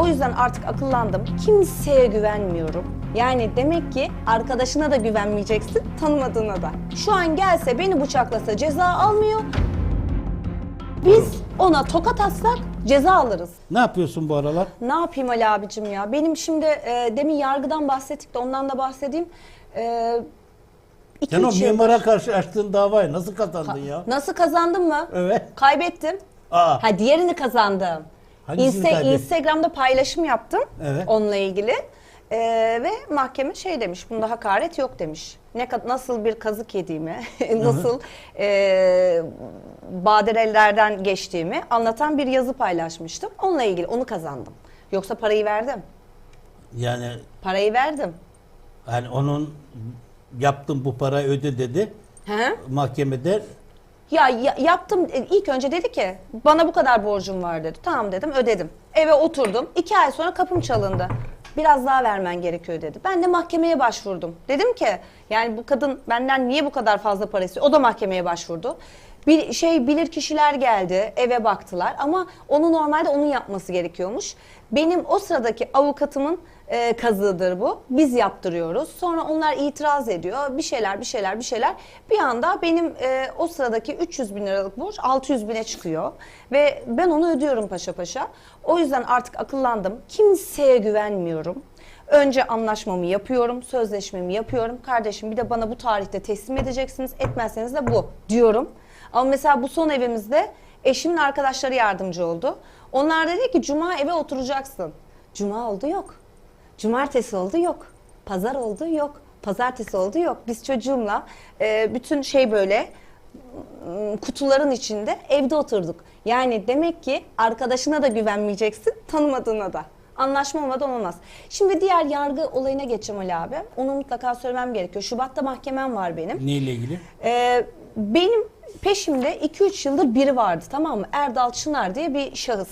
O yüzden artık akıllandım. Kimseye güvenmiyorum. Yani demek ki arkadaşına da güvenmeyeceksin, tanımadığına da. Şu an gelse beni bıçaklasa ceza almıyor. Biz ona tokat atsak ceza alırız. Ne yapıyorsun bu aralar? Ne yapayım Ali abicim ya? Benim şimdi e, demin yargıdan bahsettik de ondan da bahsedeyim. E, iki, Sen o üç mimara karşı açtığın davayı nasıl kazandın ya? Nasıl kazandım mı? Evet. Kaybettim. Aa. Ha diğerini kazandım. Hangisini Insta- kaybettin? Instagram'da paylaşım yaptım Evet. onunla ilgili. Ee, ve mahkeme şey demiş, bunda hakaret yok demiş. Ne kad- nasıl bir kazık yediğimi, nasıl e, badirelerden geçtiğimi anlatan bir yazı paylaşmıştım. Onunla ilgili onu kazandım. Yoksa parayı verdim. Yani Parayı verdim. hani onun yaptım bu parayı öde dedi. He? Mahkemede Ya, ya- yaptım E, ilk önce dedi ki bana bu kadar borcum var dedi. Tamam dedim ödedim. Eve oturdum. iki ay sonra kapım çalındı. Biraz daha vermen gerekiyor dedi. Ben de mahkemeye başvurdum. Dedim ki yani bu kadın benden niye bu kadar fazla para istiyor? O da mahkemeye başvurdu. Bir şey bilir kişiler geldi eve baktılar ama onu normalde onun yapması gerekiyormuş. Benim o sıradaki avukatımın e, kazığıdır bu. Biz yaptırıyoruz. Sonra onlar itiraz ediyor. Bir şeyler, bir şeyler, bir şeyler. Bir anda benim e, o sıradaki 300 bin liralık borç 600 bine çıkıyor. Ve ben onu ödüyorum paşa paşa. O yüzden artık akıllandım. Kimseye güvenmiyorum. Önce anlaşmamı yapıyorum, sözleşmemi yapıyorum. Kardeşim bir de bana bu tarihte teslim edeceksiniz. Etmezseniz de bu diyorum. Ama mesela bu son evimizde eşimin arkadaşları yardımcı oldu. Onlar dedi ki cuma eve oturacaksın. Cuma oldu yok. Cumartesi oldu yok. Pazar oldu yok. Pazartesi oldu yok. Biz çocuğumla e, bütün şey böyle kutuların içinde evde oturduk. Yani demek ki arkadaşına da güvenmeyeceksin, tanımadığına da. Anlaşma olmadan olmaz. Şimdi diğer yargı olayına geçeceğim Ali abi. Onu mutlaka söylemem gerekiyor. Şubat'ta mahkemem var benim. neyle ilgili? Ee, benim peşimde 2-3 yıldır biri vardı tamam mı? Erdal Çınar diye bir şahıs.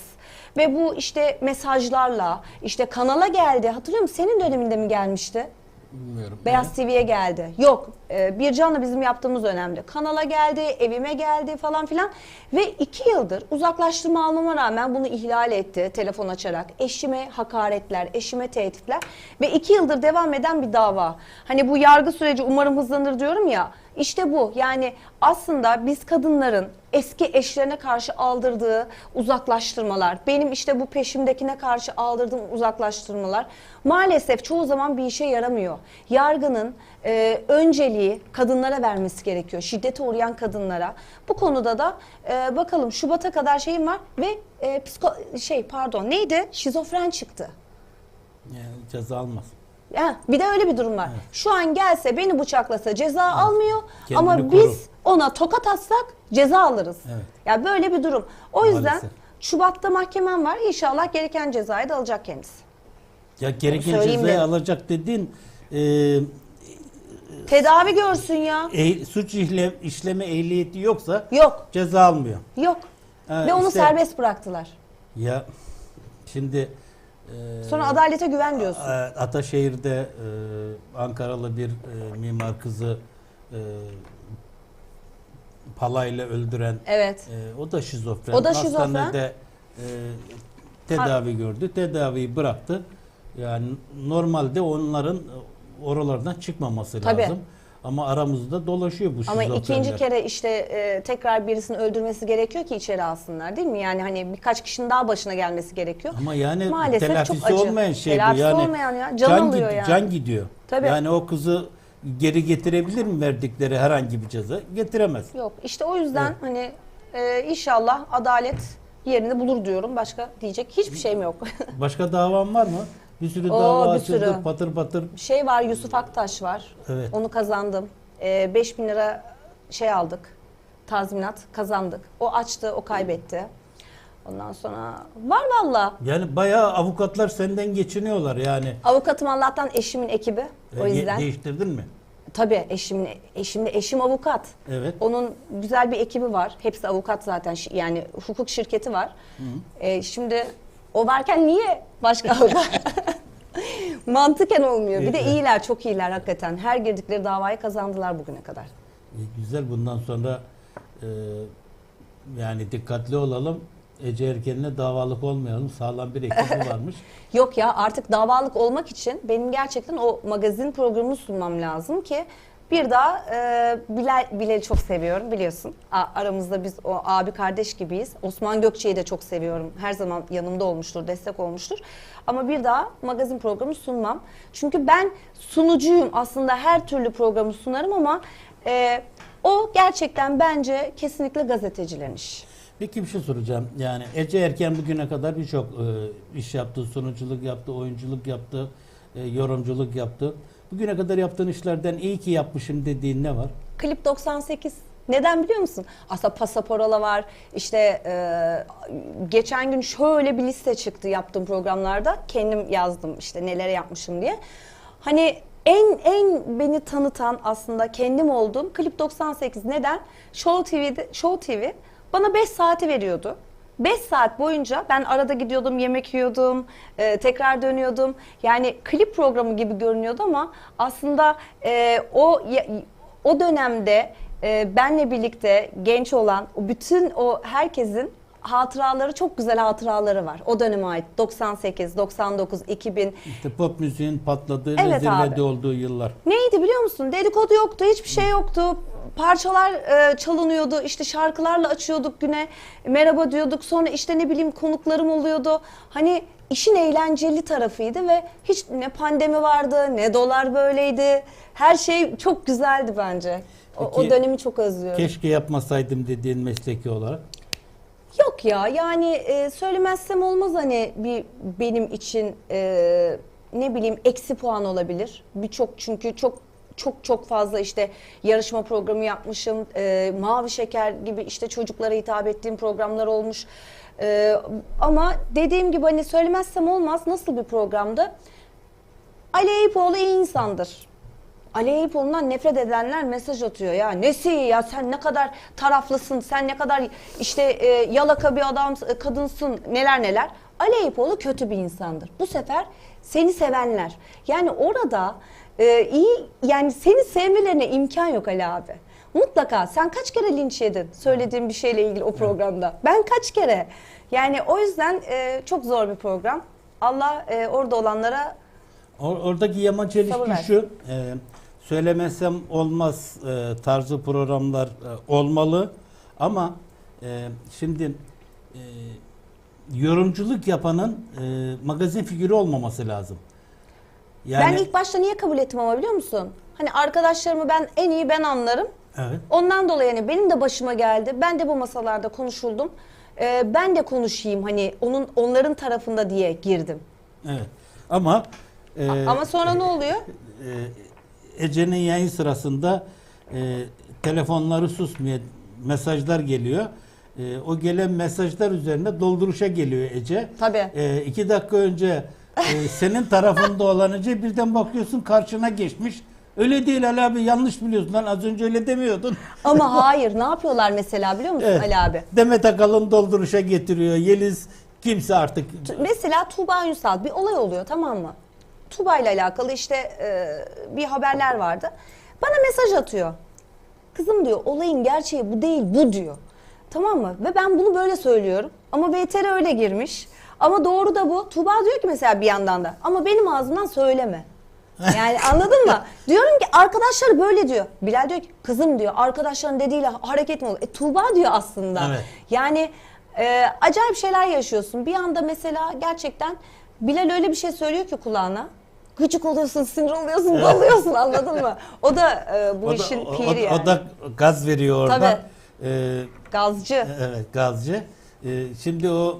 Ve bu işte mesajlarla işte kanala geldi. Hatırlıyor musun? Senin döneminde mi gelmişti? Bilmiyorum. Beyaz TV'ye geldi. Yok. E, Bircan'la bizim yaptığımız dönemde. Kanala geldi, evime geldi falan filan. Ve iki yıldır uzaklaştırma almama rağmen bunu ihlal etti telefon açarak. Eşime hakaretler, eşime tehditler. Ve iki yıldır devam eden bir dava. Hani bu yargı süreci umarım hızlanır diyorum ya. İşte bu. Yani aslında biz kadınların eski eşlerine karşı aldırdığı uzaklaştırmalar, benim işte bu peşimdekine karşı aldırdığım uzaklaştırmalar maalesef çoğu zaman bir işe yaramıyor. Yargının e, önceliği kadınlara vermesi gerekiyor. Şiddete uğrayan kadınlara. Bu konuda da e, bakalım Şubat'a kadar şeyim var ve e, psiko şey pardon neydi? Şizofren çıktı. Yani ceza almaz. Ya, bir de öyle bir durum var. Şu an gelse beni bıçaklasa ceza almıyor Kendini ama koru. biz ona tokat atsak ceza alırız. Evet. Ya böyle bir durum. O yüzden Maalesef. Şubat'ta mahkemem var. İnşallah gereken cezayı da alacak kendisi. Ya gereken Söyleyeyim cezayı dedim. alacak dediğin e, Tedavi görsün ya. eh- suç işle, işleme ehliyeti yoksa Yok, ceza almıyor. yok. Ha, Ve onu işte- serbest bıraktılar. Ya şimdi e, Sonra adalete güven diyorsun. e, Ataşehir'de e, Ankaralı bir e, mimar kızı e, palayla öldüren Evet. e, o da şizofren. O da şizofren. Hastanede e, tedavi gördü. Tedaviyi bıraktı. Yani normalde onların e, oralardan çıkmaması Tabii. lazım. Ama aramızda dolaşıyor bu Ama ikinci kere işte e, tekrar birisini öldürmesi gerekiyor ki içeri alsınlar değil mi? Yani hani birkaç kişinin daha başına gelmesi gerekiyor. Ama yani Maalesef çok telafisi acı. olmayan şey Telafisi bu. Yani olmayan ya, can alıyor gid- yani. Can gidiyor. Tabii. Yani o kızı geri getirebilir mi verdikleri herhangi bir ceza? Getiremez. Yok işte o yüzden hani e, inşallah adalet yerini bulur diyorum. Başka diyecek hiçbir şeyim yok. Başka davan var mı? Bir sürü Oo, dava bir açıldı. sürü. Patır patır. şey var Yusuf Aktaş var. Evet. Onu kazandım. E, 5 bin lira şey aldık. Tazminat kazandık. O açtı, o kaybetti. Ondan sonra var valla. Yani bayağı avukatlar senden geçiniyorlar yani. Avukatım Allah'tan eşimin ekibi. O E, ye- yüzden. Değiştirdin mi? Tabii eşimin eşim de eşim avukat. Evet. Onun güzel bir ekibi var. Hepsi avukat zaten. Şi- Yani hukuk şirketi var. Ee, şimdi o varken niye başka avukat? Mantıken olmuyor. Bir de iyiler, çok iyiler hakikaten. Her girdikleri davayı kazandılar bugüne kadar. E, güzel bundan sonra e, yani dikkatli olalım. Ece Erken'le davalık olmayalım. Sağlam bir ekibi varmış. Yok ya artık davalık olmak için benim gerçekten o magazin programını sunmam lazım ki bir daha e, Bilal, Bilal'i çok seviyorum biliyorsun. A- aramızda biz o abi kardeş gibiyiz. Osman Gökçe'yi de çok seviyorum. Her zaman yanımda olmuştur, destek olmuştur. Ama bir daha magazin programı sunmam. Çünkü ben sunucuyum aslında her türlü programı sunarım ama e, o gerçekten bence kesinlikle gazetecilerin işi. Peki bir şey soracağım. Yani Ece Erken bugüne kadar birçok e, iş yaptı, sunuculuk yaptı, oyunculuk yaptı, e, yorumculuk yaptı. Bugüne kadar yaptığın işlerden iyi ki yapmışım dediğin ne var? Klip 98. Neden biliyor musun? Aslında Pasaporala var. İşte e, geçen gün şöyle bir liste çıktı yaptığım programlarda. Kendim yazdım işte neler yapmışım diye. Hani en en beni tanıtan aslında kendim olduğum Klip 98. Neden? Show TV'de Show TV bana 5 saati veriyordu. 5 saat boyunca ben arada gidiyordum, yemek yiyordum, e, tekrar dönüyordum. Yani klip programı gibi görünüyordu ama aslında e, o ya- o dönemde e, benle birlikte genç olan o bütün o herkesin hatıraları çok güzel hatıraları var. O döneme ait 98, 99, 2000 İşte pop müziğin patladığı ve Evet zirvede abi. olduğu yıllar. Neydi biliyor musun? Dedikodu yoktu, hiçbir şey yoktu. Parçalar e, çalınıyordu, işte şarkılarla açıyorduk güne, merhaba diyorduk. Sonra işte ne bileyim konuklarım oluyordu. Hani işin eğlenceli tarafıydı ve hiç ne pandemi vardı, ne dolar böyleydi. Her şey çok güzeldi bence. O, o Peki, dönemi çok özlüyorum. Keşke yapmasaydım dediğin mesleki olarak. Yok ya yani e, söylemezsem olmaz hani bir benim için e, ne bileyim eksi puan olabilir. Birçok çünkü çok çok çok fazla işte yarışma programı yapmışım. E, Mavi Şeker gibi işte çocuklara hitap ettiğim programlar olmuş. E, ama dediğim gibi hani söylemezsem olmaz nasıl bir programdı? Ali Eyüpoğlu iyi insandır. Ali Eyüpoğlu'ndan nefret edenler mesaj atıyor ya. Nesi ya sen ne kadar taraflısın, sen ne kadar işte e, yalaka bir adam, e, kadınsın neler neler. Ali Eyüpoğlu kötü bir insandır. Bu sefer seni sevenler. Yani orada e, iyi yani seni sevmelerine imkan yok Ali abi. Mutlaka sen kaç kere linç yedin söylediğim bir şeyle ilgili o programda. Ben kaç kere. Yani o yüzden e, çok zor bir program. Allah e, orada olanlara Or- oradaki yama Sabır çelişki versin. şu, e, söylemezsem olmaz e, tarzı programlar e, olmalı ama e, şimdi e, yorumculuk yapanın e, magazin figürü olmaması lazım. Yani Ben ilk başta niye kabul ettim ama biliyor musun? Hani arkadaşlarımı ben en iyi ben anlarım. evet. Ondan dolayı hani benim de başıma geldi. Ben de bu masalarda konuşuldum. Ee, ben de konuşayım hani onun onların tarafında diye girdim. Evet. Ama e, Ama sonra ne oluyor? e, Ece'nin yayın sırasında e, telefonları susmuyor, mesajlar geliyor. E, o gelen mesajlar üzerine dolduruşa geliyor Ece. Tabii. E, iki dakika önce e, senin tarafında olan Ece birden bakıyorsun karşına geçmiş. Öyle değil Ali abi yanlış biliyorsun lan az önce öyle demiyordun. Ama hayır ne yapıyorlar mesela biliyor musun Evet. Ali abi? Demet Akalın dolduruşa getiriyor. Yeliz kimse artık Mesela Tuğba Ünsal bir olay oluyor tamam mı? Tuğba ile alakalı işte e, bir haberler vardı. Bana mesaj atıyor. Kızım diyor olayın gerçeği bu değil bu diyor. Tamam mı? Ve ben bunu böyle söylüyorum. Ama BTR öyle girmiş. Ama doğru da bu. Tuğba diyor ki mesela bir yandan da ama benim ağzımdan söyleme. Yani anladın mı? Diyorum ki arkadaşları böyle diyor. Bilal diyor ki kızım diyor arkadaşların dediğiyle hareket mi olur? E Tuğba diyor aslında. Evet. Yani e, acayip şeyler yaşıyorsun. Bir anda mesela gerçekten Bilal öyle bir şey söylüyor ki kulağına. Gıcık oluyorsun, sinir oluyorsun, dalıyorsun anladın mı? O da e, bu o da, işin o- piri o- yani. o da gaz veriyor orada. Tabii. E, Gazcı. Evet gazcı. Ee, şimdi o